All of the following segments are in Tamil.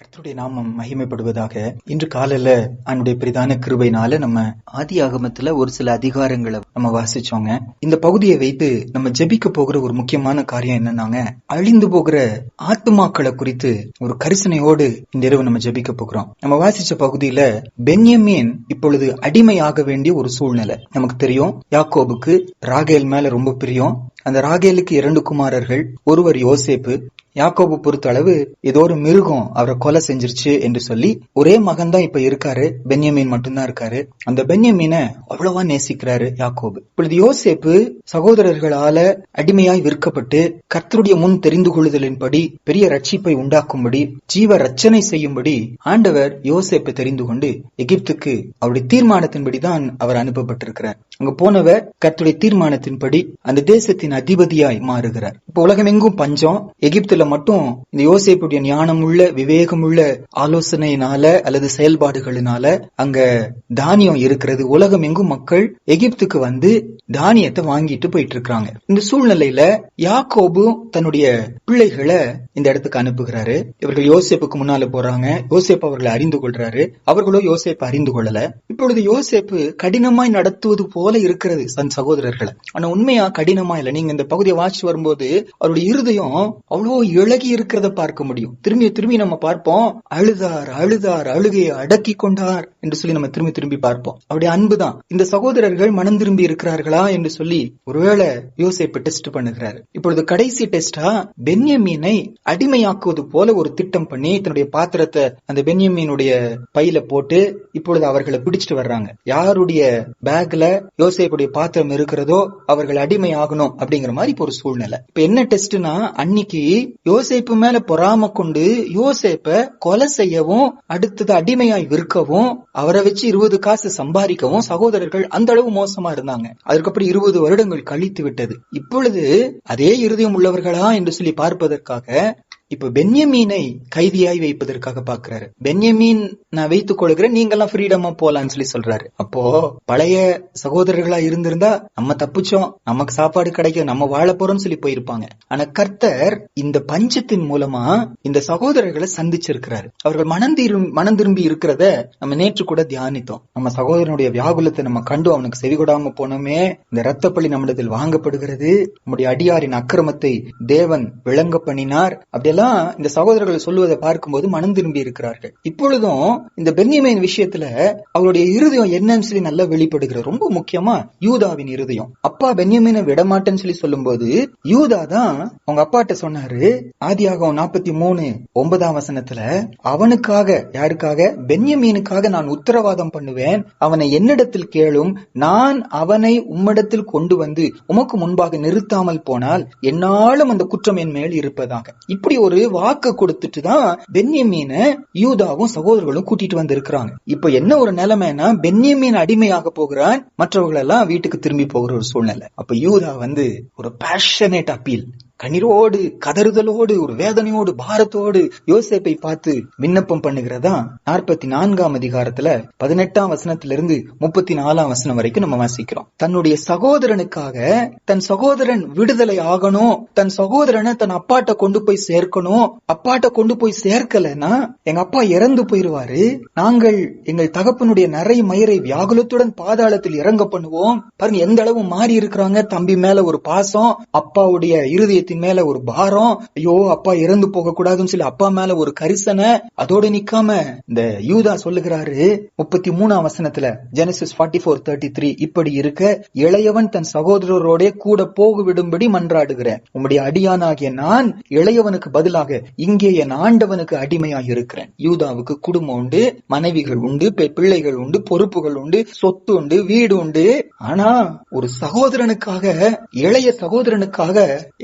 கர்த்தருடைய நாமம் மகிமைப்படுவதாக இன்று காலையில அவனுடைய பிரதான கிருபைனால நம்ம ஆதி ஆகமத்துல ஒரு சில அதிகாரங்களை நம்ம வாசிச்சோங்க. இந்த பகுதியை வைத்து நம்ம ஜெபிக்க போகிற ஒரு முக்கியமான காரியம் என்னன்னாங்க அழிந்து போகிற ஆத்துமாக்களை குறித்து ஒரு கரிசனையோடு இந்த இரவு நம்ம ஜெபிக்க போகிறோம். நம்ம வாசிச்ச பகுதியில பென்யமீன் இப்பொழுது அடிமையாக வேண்டிய ஒரு சூழ்நிலை. நமக்கு தெரியும் யாக்கோபுக்கு ராகேல் மேல ரொம்ப பிரியம். அந்த ராகேலுக்கு இரண்டு குமாரர்கள் ஒருவர் யோசேப்பு யாக்கோபு பொறுத்த அளவு ஏதோ ஒரு மிருகம் அவரை கொலை செஞ்சிருச்சு என்று சொல்லி ஒரே மகன் தான் இப்ப இருக்காரு பென்யமீன் மட்டும்தான் இருக்காரு. அந்த பென்யமீனை அவ்வளவா நேசிக்கிறாரு யாக்கோபு. இப்பொழுது யோசேப்பு சகோதரர்களால அடிமையாய் விற்கப்பட்டு கர்த்தருடைய முன் தெரிந்து கொள்ளுதலின்படி பெரிய ரட்சிப்பை உண்டாக்கும்படி ஜீவ ரச்சனை செய்யும்படி ஆண்டவர் யோசேப்பை தெரிந்து கொண்டு எகிப்துக்கு அவருடைய தீர்மானத்தின்படிதான் அவர் அனுப்பப்பட்டிருக்கிறார். அங்க போனவர் கர்த்துடைய தீர்மானத்தின்படி அந்த தேசத்தின் அதிபதியாய் மாறுகிறார். இப்ப உலகமெங்கும் பஞ்சம் எகிப்துல மட்டும் இந்த யோசிப்புடைய ஞானமுள்ள விவேகமுள்ள ஆலோசனையினால அல்லது செயல்பாடுகளினால அங்க தானியம் இருக்கிறது. உலகம் எங்கும் மக்கள் எகிப்துக்கு வந்து தானியத்தை வாங்கிட்டு போயிட்டு இருக்காங்க இந்த சூழ்நிலையில யாக்கோபு தன்னுடைய பிள்ளைகளை இந்த இடத்துக்கு அனுப்புகிறாரு. இவர்கள் யோசிப்புக்கு முன்னால போறாங்க. யோசேப் அவர்களை அறிந்து கொள்றாரு. அவர்களோ யோசேப் அறிந்து கொள்ளல. இப்பொழுது யோசேப்பு கடினமாய் நடத்துவது போல இருக்கிறது தன் சகோதரர்களை. ஆனா உண்மையா கடினமா இல்ல. நீங்க இந்த பகுதியை வாசிச்சு வரும்போது அவருடைய இருதயம் அவ்வளோ இழகி இருக்கிறத பார்க்க முடியும். திரும்பி திரும்பி நம்ம பார்ப்போம். அழுதார் அழுதார் அழுகையை அடக்கி கொண்டார் என்று சொல்லி நம்ம திரும்பி திரும்பி பார்ப்போம். அவருடைய அன்புதான் இந்த சகோதரர்கள் மனம் திரும்பி இருக்கிறார்களா என்று சொல்லி ஒருவேளை யோசேப்பு டெஸ்ட் பண்ணுகிறாரு. இப்பொழுது கடைசி டெஸ்டா பென்யமீனை அடிமையாக்குவது போல ஒரு திட்டம் பண்ணி தன்னுடைய பாத்திரத்தை அந்த பென்யமீனுடைய பையில போட்டு இப்பொழுது அவர்களை பிடிச்சிட்டு வர்றாங்க. யாருடைய பேக்ல யோசிப்புடைய பாத்திரம் இருக்கிறதோ அவர்கள் அடிமை ஆகணும் அப்படிங்கிற மாதிரி இப்போ ஒரு சூழ்நிலை. இப்ப என்ன டெஸ்ட்னா அன்னைக்கு யோசேப்பு மேல பொறாம கொண்டு யோசேப்ப கொலை செய்யவும் அடுத்தது அடிமையாய் விற்கவும் அவரை வச்சு இருபது காசு சம்பாதிக்கவும் சகோதரர்கள் அந்த அளவு மோசமா இருந்தாங்க. அதுக்கப்புறம் இருபது வருடங்கள் கழித்து விட்டது. இப்பொழுது அதே இருதயம் உள்ளவர்களா என்று சொல்லி பார்ப்பதற்காக இப்ப பென்யமீனை கைதியாய் வைப்பதற்காக பாக்குறாரு பென்யமீன் நான் வைத்துக் கொள்கிறேன் நீங்க எல்லாம் ஃப்ரீடமா போலான்னு சொல்லி சொல்றாரு. அப்போ பழைய சகோதரர்களா இருந்திருந்தா நம்ம தப்பிச்சோம் நமக்கு சாப்பாடு கிடைக்கும் நம்ம வாழ போறோம்னு சொல்லி போயிருப்பாங்க. ஆனா கர்த்தர் இந்த பஞ்சத்தின் மூலமா இந்த சகோதரர்களை சந்திச்சிருக்கிறாரு. அவர்கள் மனம் தீரும் மனம் திரும்பி இருக்கிறத நம்ம நேற்று கூட தியானித்தோம். நம்ம சகோதரனுடைய வியாகுலத்தை நம்ம கண்டு அவனுக்கு செவிகொடாம போனோமே இந்த ரத்தப்பள்ளி நம்மிடத்தில் வாங்கப்படுகிறது நம்முடைய அடியாரின் அக்கிரமத்தை தேவன் விளங்க பண்ணினார் அப்படியெல்லாம் தான் இந்த சகோதரர்கள் சொல்லுவதை பார்க்கும்போது மனம் திரும்பி இருக்கிறார்கள். இப்பொழுதும் இந்த பென்யமின் விஷயத்துல அவருடைய இருதயம் என்னன்னு சொல்லி நல்லா வெளிப்படுகிறது ரொம்ப முக்கியமா யூதாவின் இருதயம். அப்பா பென்யமீனை விடமாட்டேன்னு சொல்லி சொல்லும்போது யூதா தான் அவங்க அப்பாட்ட சொன்னாரு ஆதியாகம் நாற்பத்தி மூணு ஒன்பதாம் வசனத்துல அவனுக்காக யாருக்காக? பென்யமீனுக்காக நான் உத்தரவாதம் பண்ணுவேன். அவனை என்னிடத்தில் கேளும். நான் அவனை உம்மிடத்தில் கொண்டு வந்து உமக்கு முன்பாக நிறுத்தாமல் போனால் என்னாலும் அந்த குற்றம் என் மேல் இருப்பதாக. இப்படி ஒரு வாக்கு கொடுத்துட்டு தான் பென்யமீன யூதாவும் சகோதரர்களும் கூட்டிட்டு வந்து இருக்கிறாங்க இப்ப என்ன ஒரு நிலைமைனா பென்யமீன் அடிமையாக போகிறான் மற்றவர்கள் எல்லாம் வீட்டுக்கு திரும்பி போகிற ஒரு சூழ்நிலை. அப்ப யூதா வந்து ஒரு பேஷனேட் அப்பீல் கண்ணீரோடு கதறுதலோடு ஒரு வேதனையோடு பாரத்தோடு யோசேப்பை பார்த்து விண்ணப்பம் பண்ணுகிறதா? நாற்பத்தி நான்காம் அதிகாரத்துல பதினெட்டாம் வசனத்திலிருந்து முப்பத்தி நாலாம் வசனம் வரைக்கும் நம்ம வாசிக்கிறோம். தன்னுடைய சகோதரனுக்காக தன் சகோதரன் விடுதலை ஆகணும் தன் சகோதரனை தன் அப்பாட்ட கொண்டு போய் சேர்க்கணும் அப்பாட்ட கொண்டு போய் சேர்க்கலன்னா எங்க அப்பா இறந்து போயிருவாரு. நாங்கள் எங்கள் தகப்பனுடைய நிறை மயிரை வியாகுலத்துடன் பாதாளத்தில் இறங்க பண்ணுவோம். பாருங்க எந்த அளவு மாறி இருக்கிறாங்க தம்பி மேல ஒரு பாசம் அப்பாவுடைய இறுதியை இதயத்தின் மேல ஒரு பாரம் ஐயோ அப்பா இறந்து போக கூடாதுன்னு சொல்லி அப்பா மேல ஒரு கரிசனை அதோட நிக்காம இந்த யூதா சொல்லுகிறாரு முப்பத்தி மூணாம் வசனத்துல Genesis forty four thirty three இப்படி இருக்க இளையவன் தன் சகோதரரோட கூட போக விடும்படி மன்றாடுகிறேன் உம்முடைய அடியானாகிய நான் இளையவனுக்கு பதிலாக இங்கே என் ஆண்டவனுக்கு அடிமையாக இருக்கிறேன். யூதாவுக்கு குடும்பம் உண்டு மனைவிகள் உண்டு பிள்ளைகள் உண்டு பொறுப்புகள் உண்டு சொத்து உண்டு வீடு உண்டு. ஆனா ஒரு சகோதரனுக்காக இளைய சகோதரனுக்காக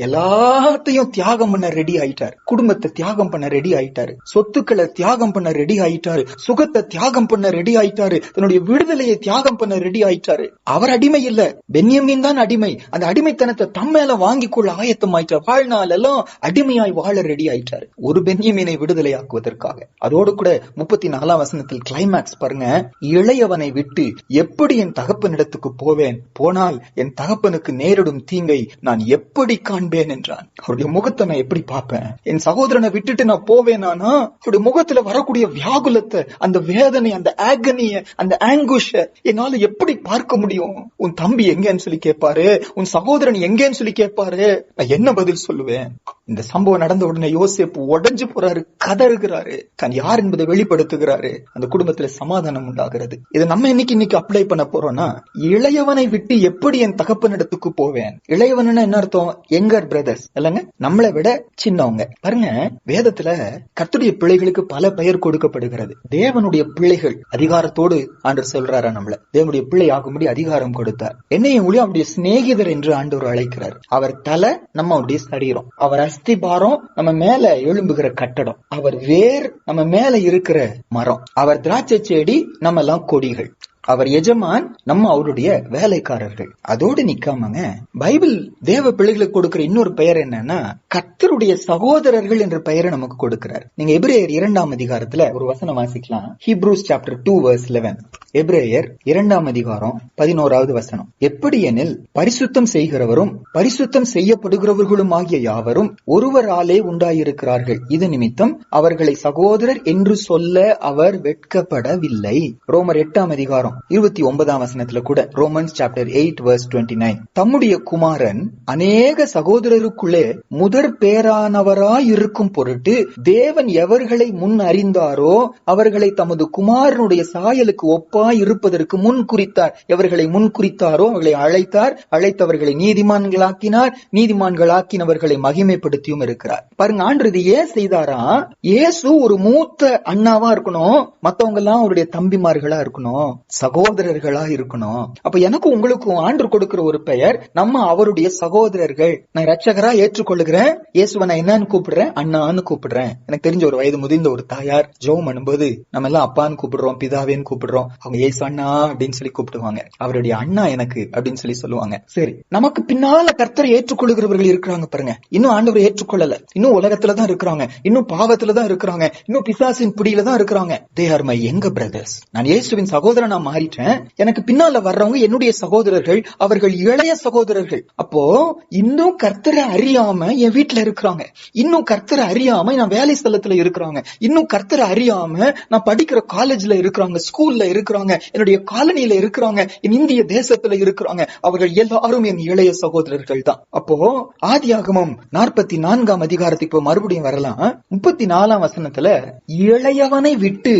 எல்லா எல்லாத்தையும் தியாகம் பண்ண ரெடி ஆயிட்டாரு. குடும்பத்தை தியாகம் பண்ண ரெடி ஆயிட்டாரு. சொத்துக்களை தியாகம் பண்ண ரெடி ஆயிட்டாரு. சுகத்தை தியாகம் பண்ண ரெடி ஆயிட்டாரு. தன்னுடைய விடுதலையை தியாகம் பண்ண ரெடி ஆயிட்டாரு. அவர் அடிமை இல்ல. பென்யமின் தான் அடிமை. அந்த அடிமைத்தனத்தை தம் மேல வாங்கி கொள்ள ஆயத்தம் ஆயிட்டார் வாழ்நாள் எல்லாம் அடிமையாய் வாழ ரெடி ஆயிட்டாரு. ஒரு பென்யமீனை விடுதலையாக்குவதற்காக அதோடு கூட முப்பத்தி நாலாம் வசனத்தில் கிளைமேக்ஸ் பாருங்க. இளையவனை விட்டு எப்படி என் தகப்பனிடத்துக்கு போவேன்? போனால் என் தகப்பனுக்கு நேரிடும் தீங்கை நான் எப்படி காண்பேன் என்றான். அவருடைய முகத்தை நான் எப்படி பார்ப்பேன்? என் சகோதரனை விட்டுட்டு நான் போவேனானா? அவருடைய முகத்துல வரக்கூடிய வியாகுலத்தை அந்த வேதனை அந்த ஆகனிய அந்த ஆங்குஷ என்னால எப்படி பார்க்க முடியும்? உன் தம்பி எங்கன்னு சொல்லி கேட்பாரு உன் சகோதரன் எங்கன்னு சொல்லி கேட்பாரு நான் என்ன பதில் சொல்லுவேன்? இந்த சம்பவம் நடந்த உடனே யோசிப்பு உடைஞ்சு போறாரு கதறுகிறாரு. தான் யார் என்பதை வெளிப்படுத்துகிறாரு. அந்த குடும்பத்துல சமாதானம் உண்டாகிறது. இதை நம்ம இன்னைக்கு இன்னைக்கு அப்ளை பண்ண போறோம்னா இளையவனை விட்டு எப்படி என் தகப்பனிடத்துக்கு போவேன்? இளையவன் என்ன அர்த்தம்? எங்கர் பிரதர்ஸ் இல்லைங்க? நம்மளை விட சின்னவங்க. பாருங்க வேதத்துல கத்துடைய பிள்ளைகளுக்கு பல பெயர் கொடுக்கப்படுகிறது. தேவனுடைய பிள்ளைகள் அதிகாரத்தோடு ஆண்டர் சொல்றாரா நம்மள? தேவனுடைய பிள்ளை ஆகும்படி அதிகாரம் கொடுத்தார். என்னையும் அவருடைய சிநேகிதர் என்று ஆண்டவர் அழைக்கிறார். அவர் தலை நம்ம அவருடைய சரீரம். அவர் அஸ்திபாரம் நம்ம மேல எழும்புகிற கட்டடம். அவர் வேர் நம்ம மேல இருக்கிற மரம். அவர் திராட்சை செடி நம்ம எல்லாம் கொடிகள். அவர் எஜமான் நம்ம அவருடைய வேலைக்காரர்கள். அதோடு நிக்காமங்க பைபிள் தேவ பிள்ளைகளுக்கு கொடுக்கிற இன்னொரு பெயர் என்னன்னா கர்த்தருடைய சகோதரர்கள் என்ற பெயரை நமக்கு கொடுக்கிறார். நீங்க எபிரேயர் இரண்டாம் அதிகாரத்துல ஒரு வசனம் வாசிக்கலாம். Hebrews chapter two verse eleven எபிரேயர் இரண்டாம் அதிகாரம் பதினோராவது வசனம். எப்படி எனில் பரிசுத்தம் செய்கிறவரும் பரிசுத்தம் செய்யப்படுகிறவர்களும் ஆகிய யாவரும் ஒருவராலே உண்டாயிருக்கிறார்கள். இது நிமித்தம் அவர்களை சகோதரர் என்று சொல்ல அவர் வெட்கப்படவில்லை. ரோமர் எட்டாம் அதிகாரம் இருபத்தி ஒன்பதாம் வசனத்துல கூட Romans chapter eight verse twenty nine தம்முடைய குமாரன் அநேக சகோதரருக்குள்ளே முதற் பேரானவராய் இருக்கும் பொருட்டு தேவன் எவர்களை முன் அறிந்தாரோ அவர்களை தமது குமாரனுடைய சாயலுக்கு ஒப்பாய் இருப்பதற்கு முன் குறித்தார். எவர்களை முன் குறித்தாரோ அவர்களை அழைத்தார். அழைத்தவர்களை நீதிமான்களாக்கினார். நீதிமான்களாக்கினவர்களை மகிமைப்படுத்தியும் இருக்கிறார். பாருங்க ஆண்டு இது ஏன் செய்தாரா? இயேசு ஒரு மூத்த அண்ணாவா இருக்கணும். மத்தவங்க எல்லாம் அவருடைய தம்பிமார்களா இருக்கணும். சகோதரர்களா இருக்கணும். அப்ப எனக்கும் உங்களுக்கும் ஆண்டு கொடுக்கிற ஒரு பெயர் நம்ம அவருடைய சகோதரர்கள். நான் ரட்சகரா ஏற்றுக்கொள்ளுகிறேன். இயேசுவை நான் என்னன்னு கூப்பிடுறேன்? அண்ணான்னு கூப்பிடுறேன். எனக்கு தெரிஞ்ச ஒரு வயது முதிர்ந்த ஒரு தாயார் ஜோம் பண்ணும்போது நம்ம எல்லாம் அப்பான்னு கூப்பிடுறோம் பிதாவேன்னு கூப்பிடுறோம். அவங்க ஏசு அண்ணா அப்படின்னு சொல்லி கூப்பிடுவாங்க. அவருடைய அண்ணா எனக்கு அப்படின்னு சொல்லி சொல்லுவாங்க. சரி நமக்கு பின்னால கர்த்தரை ஏற்றுக்கொள்ளுகிறவர்கள் இருக்கிறாங்க பாருங்க. இன்னும் ஆண்டவர் ஏற்றுக்கொள்ளல. இன்னும் உலகத்துல தான் இருக்கிறாங்க. இன்னும் பாவத்துல தான் இருக்கிறாங்க. இன்னும் பிசாசின் பிடியில தான் இருக்கிறாங்க. தே ஆர் மை எங்க பிரதர்ஸ் நான் இயேசுவின் சகோதரனா மாறிட்டேன். எனக்கு பின்னால வர்றவங்க என்னுடைய சகோதரர்கள் அவர்கள் இளைய சகோதரர்கள். அப்போ இன்னும் கர்த்தரை அறியாம என் வீட்டுல இருக்கிறாங்க. இன்னும் கர்த்தரை அறியாம நான் வேலை ஸ்தலத்துல இருக்கிறாங்க. இன்னும் கர்த்தரை அறியாம நான் படிக்கிற காலேஜ்ல இருக்கிறாங்க ஸ்கூல்ல இருக்கிறாங்க என்னுடைய காலனியில இருக்கிறாங்க என் இந்திய தேசத்துல இருக்கிறாங்க. அவர்கள் எல்லாரும் என் இளைய சகோதரர்கள் தான். அப்போ ஆதி ஆகமம் நாற்பத்தி நான்காம் அதிகாரத்துக்கு இப்போ மறுபடியும் வரலாம். முப்பத்தி நாலாம் வசனத்துல இளையவனை விட்டு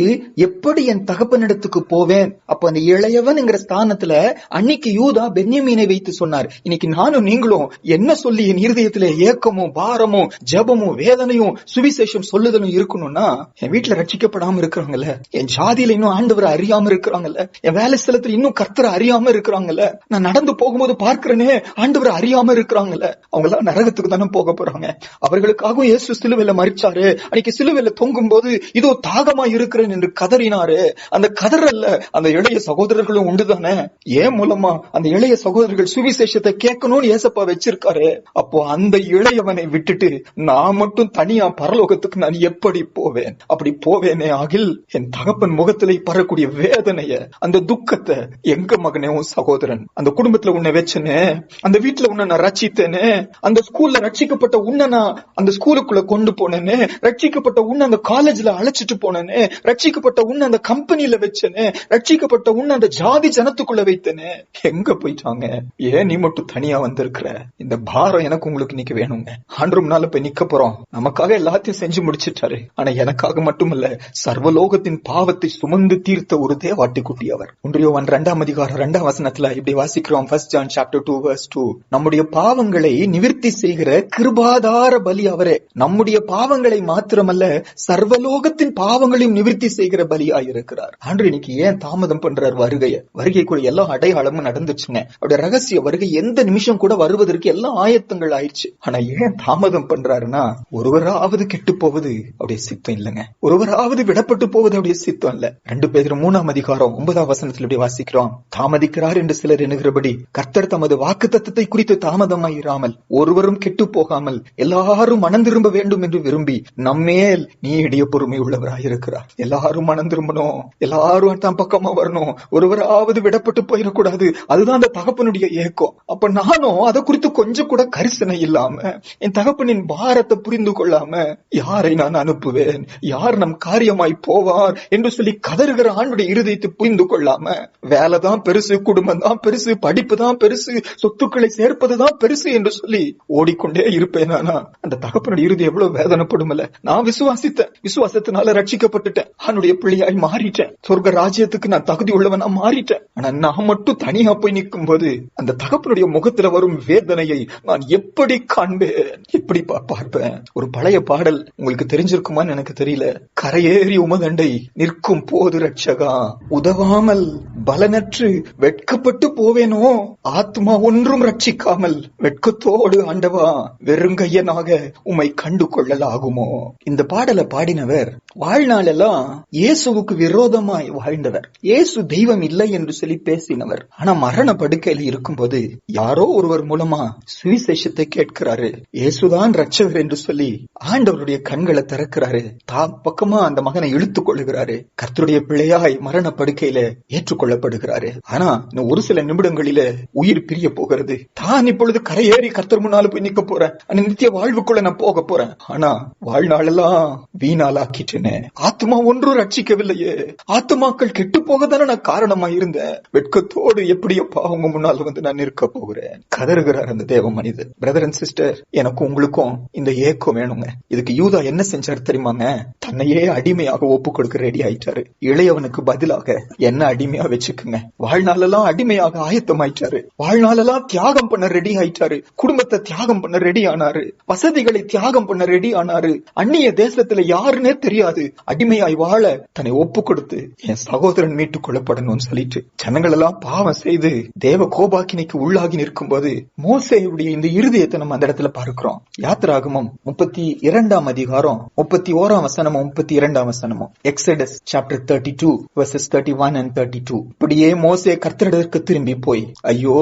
எப்படி என் தகப்பனிடத்துக்கு போவேன்? அப்ப அந்த இளையவன்ங்கிற ஸ்தானத்துல அன்னைக்கு யூதா பென்யமீனை வைத்து சொன்னார். இன்னைக்கு நானும் நீங்களும் என்ன சொல்லி என் இருதயத்துல ஏக்கமும் பாரமும் ஜபமும் வேதனையும் சுவிசேஷம் சொல்லுதலும் இருக்கணும்னா என் வீட்டுல ரட்சிக்கப்படாம இருக்கிறாங்கல்ல. என் ஜாதியில இன்னும் ஆண்டவரை அறியாம இருக்கிறாங்கல்ல. என் வேலை ஸ்தலத்துல இன்னும் கர்த்தரை அறியாம இருக்கிறாங்கல்ல. நான் நடந்து போகும்போது பார்க்கிறேனே ஆண்டவரை அறியாம இருக்கிறாங்கல்ல. அவங்க எல்லாம் நரகத்துக்கு தானே போக போறாங்க. அவர்களுக்காகவும் இயேசு சிலுவையில மறிச்சாரு அன்னைக்கு சிலுவையில தொங்கும் போது இதோ தாகமா இருக்கிறேன் என்று கதறினாரு. அந்த கதறல்ல அந்த இளைய சகோதரர்களும் உண்டுதானே? ஏன் மூலமா அந்த இளைய சகோதரர்கள் சுவிசேஷத்தை கேட்கணும்னு ஏசப்பா வச்சிருக்காரு? அப்போ அந்த இளையவனை விட்டுட்டு நான் மட்டும் தனியா பரலோகத்துக்கு நான் எப்படி போவேன்? அப்படி போவேனே ஆகில் என் தகப்பன் முகத்திலே பரக்கூடிய வேதனைய அந்த துக்கத்தை எங்க மகனே உன் சகோதரன்? அந்த குடும்பத்துல உன்னை வச்சனே அந்த வீட்டுல உன்னை நான் ரச்சித்தேனே அந்த ஸ்கூல்ல ரட்சிக்கப்பட்ட உன்னை நான் அந்த ஸ்கூலுக்குள்ள கொண்டு போனேனே ரட்சிக்கப்பட்ட உன்னை அந்த காலேஜ்ல அழைச்சிட்டு போனேனே ரட்சிக்கப்பட்ட உன்னை அந்த கம்பெனில வச்சனே ரட்சிக்கப்பட்ட உன்னை அந்த ஜாதி ஜனத்துக்குள்ள வைத்தனே. எங்க போயிட்டாங்க? ஏன் நீ மட்டும் தனியா வந்திருக்கிற? இந்த பாரம் எனக்கு உங்களுக்கு இன்னைக்கு வேணுங்க. ஆண்டரும்னால போய் நிக்க போறோம். நமக்காக எல்லாத்தையும் செஞ்சு முடிச்சிட்டாரு. ஆனா எனக்காக மட்டுமல்ல சர்வலோகத்தின் பாவத்தை சுமந்து தீர்த்த ஒரு தேவாட்டி குட்டி அவர் ஒன்றியோவன் ரெண்டாம் அதிகாரம் ரெண்டாம் வசனத்துல இப்படி வாசிக்கிறோம். First John chapter two verse two நம்முடைய பாவங்களை நிவிர்த்தி செய்கிற கிருபாதார பலி அவரே. நம்முடைய பாவங்களை மாத்திரமல்ல சர்வலோகத்தின் பாவங்களையும் நிவிர்த்தி செய்கிற பலியாயிருக்கிறார். ஆண்டு இன்னைக்கு ஏன் தாமதம் பண்றார் வருகைய. வருகைக்குள்ள எல்லா அடையாளமும் நடந்துச்சுங்க. அவருடைய ரகசிய வருகை எந்த நிமிஷம் கூட வருவதற்கு எல்லாம் ஆயத்தங்கள் ஆயிடுச்சு. ஆனா ஏன் தாமதம் பண்றாருன்னா ஒருவராவது கெட்டு போவது அவருடைய சித்தம் இல்லைங்க. ஒருவராவது விடப்பட்டு போவது அவருடைய சித்தம் இல்ல. ரெண்டு பேர் மூணாம் அதிகாரம் ஒன்பதாம் வசனத்தில் இப்படி வாசிக்கிறோம். தாமதிக்கிறார் என்று சிலர் எண்ணுகிறபடி கர்த்தர் தமது வாக்கு தத்துவத்தை குறித்து தாமதமாயிராமல் ஒருவரும் கெட்டு போகாமல் எல்லாரும் மனம் திரும்ப வேண்டும் என்று விரும்பி நம்மேல் நீ இடைய பொறுமை உள்ளவராயிருக்கிறார். எல்லாரும் மனம் திரும்பணும். எல்லாரும் தன் பக்கமா வரணும். காணோம் ஒருவராவது விடப்பட்டு போயிடக்கூடாது. அதுதான் அந்த தகப்பனுடைய ஏக்கம் அப்ப நானும் அதை குறித்து கொஞ்சம் கூட கரிசனை இல்லாம என் தகப்பனின் பாரத்தை புரிந்து கொள்ளாம யாரை நான் அனுப்புவேன்? யார் நம் காரியமாய் போவார்? என்று சொல்லி கதறுகிற ஆண்டுடைய இருதயத்தை புரிந்து கொள்ளாம வேலை தான் பெருசு குடும்பம் தான் பெருசு படிப்பு தான் பெருசு சொத்துக்களை சேர்ப்பதுதான் பெருசு என்று சொல்லி ஓடிக்கொண்டே இருப்பேன் நானா. அந்த தகப்பனுடைய இறுதி எவ்வளவு வேதனைப்படுமல்ல. நான் விசுவாசித்தேன். விசுவாசத்தினால ரட்சிக்கப்பட்டுட்டேன். அவனுடைய பிள்ளையாய் மாறிட்டேன். சொர்க்க ராஜ்யத்துக்கு நான் தகுதி உள்ளவனா மாறிட்டேன். ஆனா நான் மட்டும் தனியா போய் நிற்கும் போது அந்த தகப்பனுடைய முகத்துல வரும் வேதனையை நான் எப்படி காண்பேன்? எப்படி பார்ப்பேன்? ஒரு பழைய பாடல் உங்களுக்கு தெரிஞ்சிருக்குமான்னு எனக்கு தெரியல. கரையேறி உமதண்டை நிற்கும் போது ரட்சகா உதவாமல் பலனற்று வெட்கப்பட்டு போவேனோ? ஆத்மா ஒன்றும் ரட்சிக்காமல் வெட்கத்தோடு ஆண்டவா வெறுங்கையனாக உமை கண்டு கொள்ளலாகுமோ இந்த பாடலை பாடினவர் வாழ்நாளெல்லாம் இயேசுவுக்கு விரோதமாய் வாழ்ந்தவர். இயேசு தெய்வம் இல்லை என்று சொல்லி பேசினவர். ஆனா மரண படுக்கையில இருக்கும்போது யாரோ ஒருவர் மூலமா சுவிசேஷத்தை கேட்கிறாரு. இயேசுதான் ரட்சகர் என்று சொல்லி ஆண்டவருடைய கண்களை திறக்கிறாரு. தான் பக்கமா அந்த மகனை இழுத்துக் கொள்ளுகிறாரு. கர்த்தருடைய பிள்ளையாய் மரண படுக்கையில ஏற்றுக்கொள்ளப்படுகிறாரு. ஆனா இன்னும் ஒரு சில நிமிடங்களில உயிர் பிரிய போகிறது. தான் இப்பொழுது கரையேறி கர்த்தர் முன்னால போய் நிக்க போறேன். அந்த நித்திய வாழ்வுக்குள்ள நான் போக போறேன். ஆனா வாழ்நாளெல்லாம் வீணாலாக்கிட்டேனே ஆத்மா ஒன்றும் ரட்சிக்கவில்லையே. ஆத்மாக்கள் கெட்டு போக நான் காரணமா இருந்த வெட்கத்தோடு எப்படியப்பா உங்க முன்னால வந்து நான் நிற்க போகிறேன். கதறுகிறார் அந்த தேவ மனிதர். பிரதர் அண்ட் சிஸ்டர் எனக்கும் உங்களுக்கும் இந்த ஏக்கம் வேணுங்க. இதுக்கு யூதா என்ன செஞ்சார் தெரியுமாங்க? தன்னையே அடிமையாக ஒப்பு கொடுக்க ரெடி ஆயிட்டாரு. இளையவனுக்கு பதிலாக என்ன அடிமையா வச்சுக்குங்க? வாழ்நாளெல்லாம் அடிமையாக ஆயத்தம் ஆயிட்டாரு வாழ்நாளெல்லாம் தியாகம் பண்ண ரெடி ஆயிட்டாரு. குடும்பத்தை தியாகம் பண்ண ரெடி ஆனாரு. வசதிகளை தியாகம் பண்ண ரெடி ஆனாரு. அந்நிய தேசத்துல யாருன்னே தெரியாது. அடிமையாய் வாழ தன்னை ஒப்பு கொடுத்து என் சகோதரன் மீட்டுக் கொல்லப்படணும்னு சொல்லிட்டு ஜனங்கள் எல்லாம் பாவம் செய்து தேவ கோபாக்கினைக்கு உள்ளாகி நிற்கும் போது மோசையுடைய இந்த இருதயத்தை நம்ம அந்த இடத்துல பார்க்கிறோம். யாத்திராகமம் முப்பத்தி இரண்டாம் அதிகாரம் முப்பத்தி ஓராம் வசனமும் முப்பத்தி இரண்டாம் வசனமும். Exodus chapter thirty two verses thirty one and thirty two இப்படியே மோசே கர்த்தரிடத்திற்கு திரும்பி போய் ஐயோ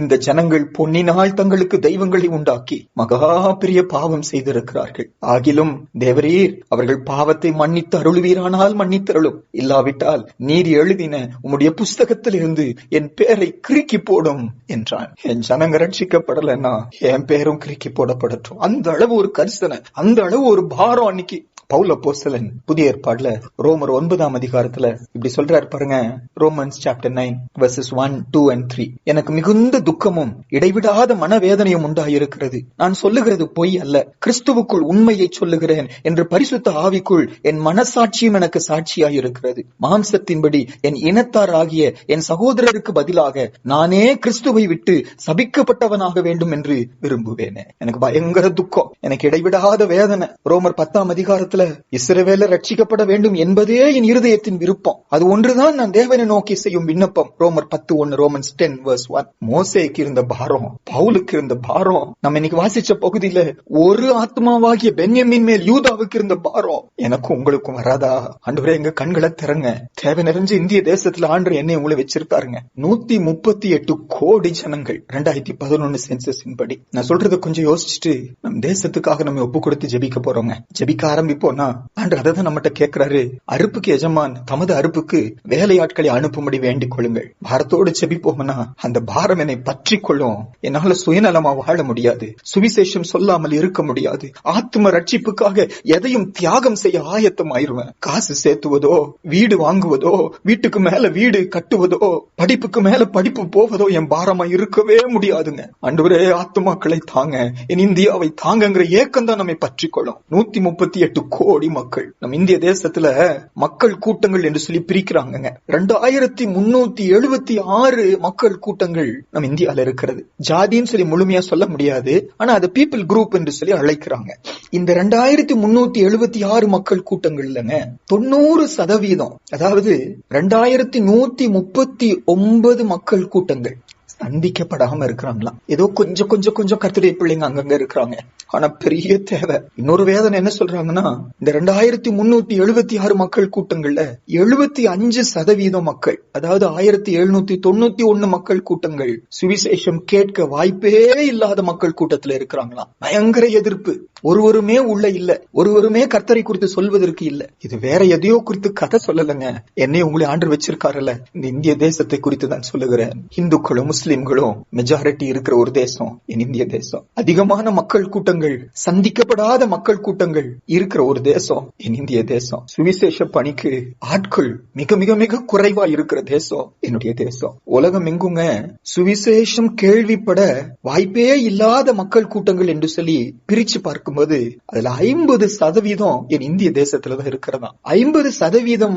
இந்த ஜனங்கள் பொன்னினால் தங்களுக்கு தெய்வங்களை உண்டாக்கி மகா பெரிய பாவம் செய்திருக்கிறார்கள். ஆகிலும் தேவரீர் அவர்கள் பாவத்தை மன்னித்து அருள்வீரானால் மன்னித்தருளும். இல்லாவிட்டால் நீர் எழுதி எழுதின உம்முடைய புஸ்தகத்தில் இருந்து என் பேரை கிறுக்கி போடும் என்றான். என் ஜனங்க ரட்சிக்கப்படலைன்னா என் பேரும் கிறுக்கி போடப்படட்டும். அந்த அளவு ஒரு கரிசனை அந்த அளவு ஒரு பாரம் அன்னைக்கு. பவுல் அப்போஸ்தலன் புதிய ஏற்பாடுல ரோமர் ஒன்பதாம் அதிகாரத்துல இப்படி சொல்றாரு பாருங்க. Romans chapter nine verses one two and three எனக்கு மிகுந்த துக்கமும் இடைவிடாத மனவேதனையும் உண்டாயிருக்கிறது. நான் சொல்லுகிறது பொய் அல்ல. கிறிஸ்துவுக்குள் உண்மையை சொல்லுகிறேன் என்று பரிசுத்த ஆவிக்குள் என் மனசாட்சியும் எனக்கு சாட்சியாயிருக்கிறது. மாம்சத்தின்படி என் இனத்தார் ஆகிய என் சகோதரருக்கு பதிலாக நானே கிறிஸ்துவை விட்டு சபிக்கப்பட்டவனாக வேண்டும் என்று விரும்புவேனே. எனக்கு பயங்கர துக்கம். எனக்கு இடைவிடாத வேதனை. ரோமர் பத்தாம் அதிகாரத்துல நேரத்துல இஸ்ரவேல ரட்சிக்கப்பட வேண்டும் என்பதே என் இருதயத்தின் விருப்பம். அது ஒன்றுதான் நான் தேவனை நோக்கி செய்யும் விண்ணப்பம். ரோமர் பத்து ஒன்னு ரோமன்ஸ் டென் வர்ஸ் ஒன். மோசேக்கு இருந்த பாரம் பவுலுக்கு இருந்த பாரம். நம்ம இன்னைக்கு வாசிச்ச பகுதியில ஒரு ஆத்மாவாகிய பென்யமின் மேல் யூதாவுக்கு இருந்த பாரம். எனக்கும் உங்களுக்கும் வராதா? ஆண்டவரே எங்க கண்களை திறங்க. தேவை நிறைஞ்ச இந்திய தேசத்துல ஆண்டு என்னை உங்களை வச்சிருக்காருங்க. நூத்தி முப்பத்தி எட்டு கோடி ஜனங்கள் ரெண்டாயிரத்தி பதினொன்னு சென்சஸின் படி. நான் சொல்றத கொஞ்சம் யோசிச்சுட்டு நம் தேசத்துக்காக நம்ம ஒப்பு கொடுத்து ஜெபிக்க போறோங்க. ஜெபிக்க ஆரம்பிப்போம். போனா ஆண்டு அதை தான் நம்மகிட்ட கேட்கிறாரு அறுப்புக்கு எஜமான் தமது அறுப்புக்கு வேலையாட்களை அனுப்பும்படி வேண்டிக் கொள்ளுங்கள். பாரத்தோடு ஜெபிப்போம்னா அந்த பாரம் என்னை பற்றி கொள்ளும். என்னால சுயநலமா வாழ முடியாது. சுவிசேஷம் சொல்லாமல் இருக்க முடியாது. ஆத்ம ரட்சிப்புக்காக எதையும் தியாகம் செய்ய ஆயத்தம் ஆயிருவேன் காசு சேர்த்துவதோ வீடு வாங்குவதோ வீட்டுக்கு மேல வீடு கட்டுவதோ படிப்புக்கு மேல படிப்பு போவதோ என் பாரமா இருக்கவே முடியாதுங்க. அன்றுவரே ஆத்மாக்களை தாங்க. என் இந்தியாவை தாங்கங்கிற ஏக்கம் தான் நம்மை பற்றி கொள்ளும். நூத்தி முப்பத்தி எட்டு கோடி மக்கள். நம்ம இந்திய தேசத்துல மக்கள் கூட்டங்கள் என்று சொல்லி பிரிக்கிறாங்க ரெண்டாயிரத்தி முன்னூத்தி எழுபத்தி ஆறு மக்கள் கூட்டங்கள் நம்ம இந்தியால இருக்கிறது. ஜாதின்னு சொல்லி முழுமையா சொல்ல முடியாது. ஆனா அது பீப்புள் குரூப் என்று சொல்லி அழைக்கிறாங்க. இந்த ரெண்டாயிரத்தி முன்னூத்தி எழுபத்தி ஆறு மக்கள் கூட்டங்கள்லங்க தொண்ணூறு சதவீதம் அதாவது ரெண்டாயிரத்தி நூத்தி முப்பத்தி ஒன்பது மக்கள் கூட்டங்கள். சந்திக்கப்படாம இருக்கிறாங்களாம். ஏதோ கொஞ்சம் கொஞ்சம் கொஞ்சம் கத்துடைய பிள்ளைங்க அங்கங்க இருக்கிறாங்க. ஆனா பெரிய தேவை. இன்னொரு வேதனை என்ன சொல்றாங்கன்னா இந்த ரெண்டாயிரத்தி முன்னூத்தி எழுபத்தி ஆறு மக்கள் கூட்டங்கள்ல எழுபத்தி அஞ்சு சதவீதம் மக்கள் அதாவது ஆயிரத்தி எழுநூத்தி தொண்ணூத்தி ஒண்ணு மக்கள் கூட்டங்கள் சுவிசேஷம் கேட்க வாய்ப்பே இல்லாத மக்கள் கூட்டத்துல இருக்கிறாங்களாம். பயங்கர எதிர்ப்பு. ஒருவருமே உள்ள இல்ல. ஒருவருமே கர்த்தரை குறித்து சொல்வதற்கு இல்ல. இது வேற எதையோ குறித்து கதை சொல்லலைங்க. என்னை உங்களை ஆண்டு வச்சிருக்காருல்ல. இந்த இந்திய தேசத்தை குறித்து தான் சொல்லுகிறேன். இந்துக்களும் முஸ்லிம்களும் மெஜாரிட்டி இருக்கிற ஒரு தேசம் என் இந்திய தேசம். அதிகமான மக்கள் கூட்டங்கள் சந்திக்கப்படாத மக்கள் கூட்டங்கள் இருக்கிற ஒரு தேசம் என் இந்திய தேசம். சுவிசேஷ பணிக்கு ஆட்கள் மிக மிக மிக குறைவா இருக்கிற தேசம் என்னுடைய தேசம். உலகம் எங்குங்க? சுவிசேஷம் கேள்விப்பட வாய்ப்பே இல்லாத மக்கள் கூட்டங்கள் என்று சொல்லி பிரிச்சு பார்க்கும்போது அதுல ஐம்பது சதவீதம் என் இந்திய தேசத்துலதான் இருக்கிறதா? ஐம்பது சதவீதம்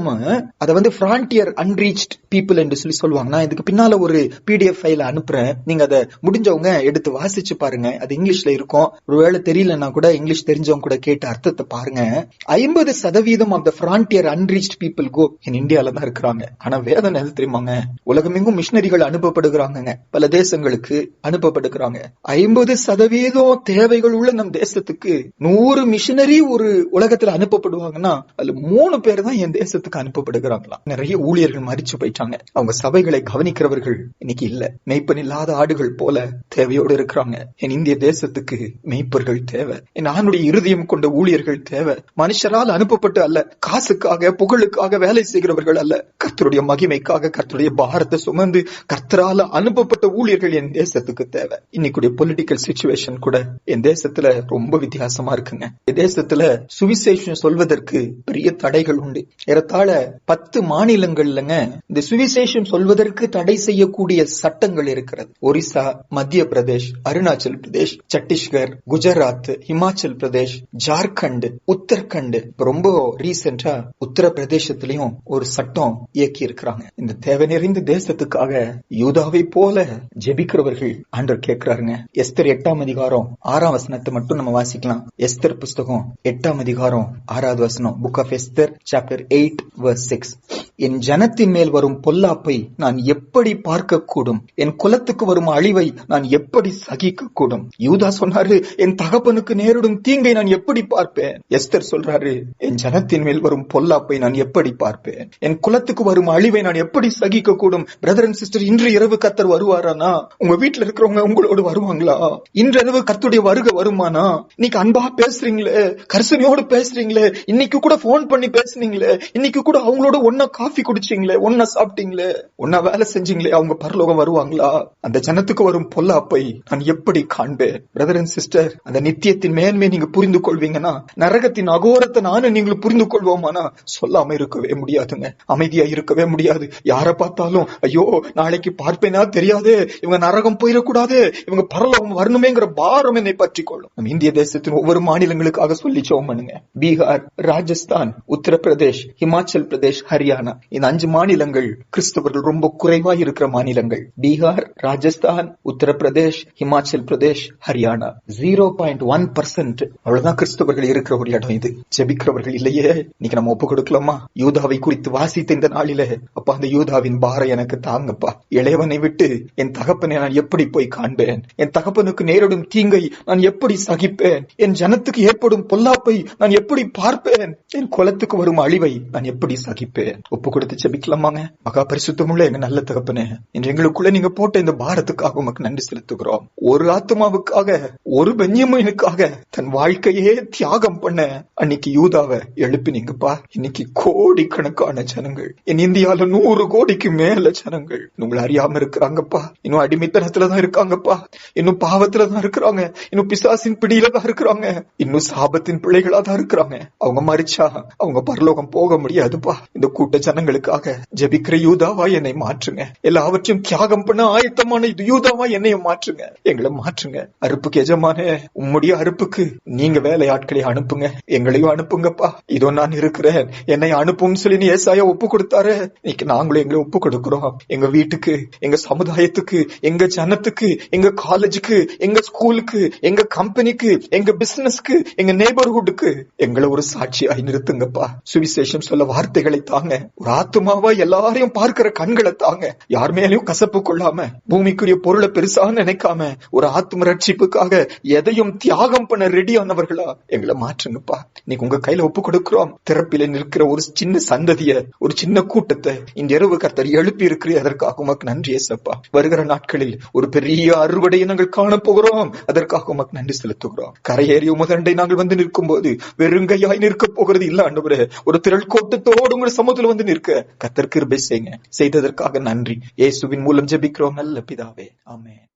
அதை வந்து பிரான்டியர் அன்ரீச் பீப்புள் என்று சொல்லி சொல்லுவாங்க. நான் இதுக்கு பின்னால ஒரு பிடிஎஃப் ஃபைல அனுப்புறேன் நீங்க அதை முடிஞ்சவங்க எடுத்து வாசிச்சு பாருங்க. அது இங்கிலீஷ்ல இருக்கும். ஒருவேளை தெரியலன்னா கூட இங்கிலீஷ் தெரிஞ்சவங்க கூட கேட்டு அர்த்தத்தை பாருங்க. ஐம்பது சதவீதம் of the frontier unreached people go in இந்தியால தான் இருக்கிறாங்க. ஆனா வேதனை எது தெரியுமாங்க? உலகமெங்கும் மிஷினரிகள் அனுப்பப்படுகிறாங்க பல தேசங்களுக்கு அனுப்பப்படுகிறாங்க. ஐம்பது சதவீதம் தேவைகள் உள்ள நம் தேசத்துக்கு நூறு மிஷினரி ஒரு உலகத்துல அனுப்பப்படுவாங்கன்னா அதுல மூணு பேர் தான் என் தேசத்துக்கு அனுப்பப்படுகிறாங்களா நிறைய ஊழியர்கள் மறிச்சு போயிட்டாங்க. அவங்க சபைகளை கவனிக்கிறவர்கள் இன்னைக்கு இல்ல. மெய்ப்பன் இல்லாத ஆடுகள் போல தேவையோடு இருக்கிறாங்க. என் இந்திய தேசத்துக்கு மெய்ப்பர்கள் தேவை. என் ஆணுடைய இருதயம் கொண்ட ஊழியர்கள் தேவை. மனுஷரால் அனுப்பப்பட்டு அல்ல. காசுக்காக புகழுக்காக வேலை செய்கிறவர்கள் அல்ல. கர்த்தருடைய மகிமைக்காக கர்த்தருடைய பாரத்தை சுமந்து கர்த்தரால் அனுப்பப்பட்ட ஊழியர்கள் என் தேசத்துக்கு தேவை. இன்னைக்குடைய பொலிட்டிக்கல் சுச்சுவேஷன் கூட என் தேசத்துல ரொம்ப வித்தியாசமா இருக்குங்க. என் தேசத்துல சுவிசேஷம் சொல்வதற்கு பெரிய தடைகள் உண்டு. ஏறத்தாழ பத்து மாநிலங்கள்லங்க இந்த சுவிசேஷம் சொல்வதற்கு தடை செய்யக்கூடிய சட்டங்கள் இருக்கிறது. ஒரிசா மத்திய பிரதேஷ் அருணாச்சல் பிரதேஷ் சத்தீஸ்கர் குஜராத் இமாச்சல் பிரதேஷ் ஜார்க்கண்ட் உத்தரகண்ட் ரொம்ப ரீசெண்டா உத்தரப்பிரதேசத்திலையும் ஒரு சட்டம் இயக்கி இருக்கிறாங்க இந்த தேவை நிறைந்த தேசத்துக்காக யூதாவை போல ஜெபிக்கிறவர்கள் ஆண்டர் கேட்கிறாருங்க. எஸ்தர் எட்டாம் அதிகாரம் ஆறாம் வசனத்தை மட்டும் நம்ம வாசிக்கலாம். எஸ்தர் புஸ்தகம் எட்டாம் அதிகாரம் ஆறாவது வசனம். Book of Esther chapter eight verse six என் ஜனத்தின் மேல் வரும் பொல்லாப்பை நான் எப்படி பார்க்கக்கூடும்? என் குலத்துக்கு வரும் அழிவை நான் எப்படி சகிக்க கூடும் யூதா சொன்னாரு என் தகப்பனுக்கு நேரிடும் தீங்கை நான் எப்படி பார்ப்பேன்? எஸ்தர் சொல்றாரு என் ஜனத்தின் மேல் வரும் பொல்லாப்பை நான் எப்படி பார்ப்பேன்? என் குலத்துக்கு வரும் அழிவை நான் எப்படி சகிக்க கூடும் பிரதர் அண்ட் சிஸ்டர் இன்று இரவு கத்தர் வருவாரானா? உங்க வீட்டுல இருக்கிறவங்க உங்களோடு வருவாங்களா? இன்றளவு கத்துடைய வருகை வருமானா? இன்னைக்கு அன்பா பேசுறீங்களே கரிசனையோடு பேசுறீங்களே இன்னைக்கு கூட போன் பண்ணி பேசுனீங்களே இன்னைக்கு கூட அவங்களோட ஒன்னா காஃபி குடிச்சீங்களே ஒன்னா சாப்பிட்டீங்களே ஒன்னா வேலை செஞ்சீங்களே அவங்க பரலோகம் வருவாங்களா? அந்த ஜனத்துக்கு வரும் பொல்லாப்பை நான் எப்படி காண்பேன்? பிரதர் அண்ட் சிஸ்டர் அந்த நித்தியத்தின் மேன்மை நீங்க புரிந்து கொள்வீங்கன்னா நரகத்தின் அகோரத்தை நானும் நீங்களும் புரிந்து கொள்வோமானா சொல்லாம இருக்கவே முடியாதுங்க. அமைதியா இருக்கவே முடியாது. யாரை பார்த்தாலும் ஐயோ நாளைக்கு பார்ப்பேனா தெரியாது இவங்க நரகம் போயிடக்கூடாது இவங்க பரலோகம் வரணுமேங்கிற பாரம் என்னை பற்றி கொள்ளும். நம்ம இந்திய தேசத்தின் ஒவ்வொரு மாநிலங்களுக்காக சொல்லி சோம் பண்ணுங்க. பீகார் ராஜஸ்தான் உத்தரப்பிரதேஷ் ஹிமாச்சல் பிரதேஷ் ஹரியானா. இந்த அஞ்சு மாநிலங்கள் கிறிஸ்தவர்கள் ரொம்ப குறைவா இருக்கிற மாநிலங்கள். Bihar Rajasthan Uttar Pradesh Himachal Pradesh Haryana. Zero point one percent அவ்வளவுதான் கிறிஸ்தவர்கள் இருக்கிற ஒரு இடம் இது. ஜெபிக்கிறவர்கள் இல்லையே இன்னைக்கு நம்ம ஒப்பு கொடுக்கலாமா? யூதாவை குறித்து வாசித்த இந்த நாளில அப்பா அந்த யூதாவின் பாரம் எனக்கு தாங்கப்பா. இளையவனை விட்டு என் தகப்பனை நான் எப்படி போய் காண்பேன்? என் தகப்பனுக்கு நேரிடும் தீங்கை நான் எப்படி சகிப்பேன்? என் ஜனத்துக்கு ஏற்படும் பொல்லாப்பை நான் எப்படி பார்ப்பேன்? என் குலத்துக்கு வரும் அழிவை நான் எப்படி சகிப்பேன்? ஒப்பு கொடுத்து செபிக்கலாமாங்க மகா பரிசுத்தமுள்ள எங்க நல்ல தகப்பனே. இன்று எங்களுக்குள்ள நீங்க போட்ட இந்த பாரத்துக்காக உமக்கு நன்றி செலுத்துகிறோம். ஒரு ஆத்மாவுக்காக ஒரு பெஞ்சமீனுக்காக தன் வாழ்க்கையே தியாகம் பண்ண அன்னைக்கு யூதாவை எழுப்பினீங்கப்பா. இன்னைக்கு கோடிக்கணக்கான ஜனங்கள் என் இந்தியால நூறு கோடிக்கு மேல ஜனங்கள் உங்களை அறியாம இருக்கிறாங்கப்பா. இன்னும் அடிமைத்தனத்துலதான் இருக்காங்கப்பா. இன்னும் பாவத்துலதான் இருக்கிறாங்க. இன்னும் பிசாசின் பிடியில தான் இருக்கிறாங்க. இன்னும் சாபத்தின் பிள்ளைகளா தான் இருக்கிறாங்க. அவங்க மறிச்சா அவங்க பரலோகம் போக முடியாதுப்பா. இந்த கூட்ட ஜனங்களுக்காக ஜெபிக்கிற யூதாவா என்னை மாற்றுங்க. எல்லாவற்றையும் தியாகம் பண்ண ஆயத்தமான இது யூதாவா என்னையும் மாற்றுங்க. எங்களை மாற்றுங்க. அறுப்புக்கு எஜமான உம்முடைய அறுப்புக்கு நீங்க வேலையாட்களை அனுப்புங்க. எங்களையும் அனுப்புங்கப்பா. இதோ நான் இருக்கிறேன். என்னை அனுப்பும் சொல்லி நீ ஏசாயா ஒப்பு கொடுத்தாரு. இன்னைக்கு நாங்களும் எங்களை ஒப்பு கொடுக்கிறோம். எங்க வீட்டுக்கு எங்க சமுதாயத்துக்கு எங்க ஜனத்துக்கு எங்க காலேஜுக்கு எங்க ஸ்கூலுக்கு எங்க கம்பெனிக்கு எங்க பிசினஸ்க்கு எங்க நேபர்ஹுட்டுக்கு எங்களை ஒரு சாட்சியாய் நிறுத்துங்கப்பா. சுவிசேஷம் சொல்ல வார்த்தைகளை தாங்க. ஒரு ஆத்துமாவா எல்லாரையும் பார்க்கிற கண்களை தாங்க. யார் மேலயும் கசப்பு கொள்ளாம பூமிக்குரிய பொருளை பெருசா நினைக்காம ஒரு ஆத்ம ரட்சிப்புக்காக எதையும் தியாகம் பண்ண ரெடியானவர்களா எங்களை மாற்றுங்கப்பா. இன்னைக்கு உங்க கையில ஒப்பு கொடுக்கிறோம். திறப்பில நிற்கிற ஒரு சின்ன சந்ததிய ஒரு சின்ன கூட்டத்தை இந்த இரவு கர்த்தர் எழுப்பி இருக்கிற அதற்காக உமக்கு நன்றி ஏசப்பா. வருகிற நாட்களில் ஒரு பெரிய அறுவடையை நாங்கள் காண போகிறோம் அதற்காக உமக்கு நன்றி செலுத்துகிறோம். கரையேறி உமதண்டை நாங்கள் வந்து நிற்கும் போது வெறுங்கையாய் நிற்க போகிறது. இல்ல ஆண்டவரே ஒரு திரள் கூட்டத்தோடு உங்க சமூகத்துல வந்து இருக்க கத்தர் கிருபை செய்யுங்க. செய்ததற்காக நன்றி. இயேசுவின் மூலம் ஜெபிக்கிறோம். நல்ல பிதாவே. ஆமே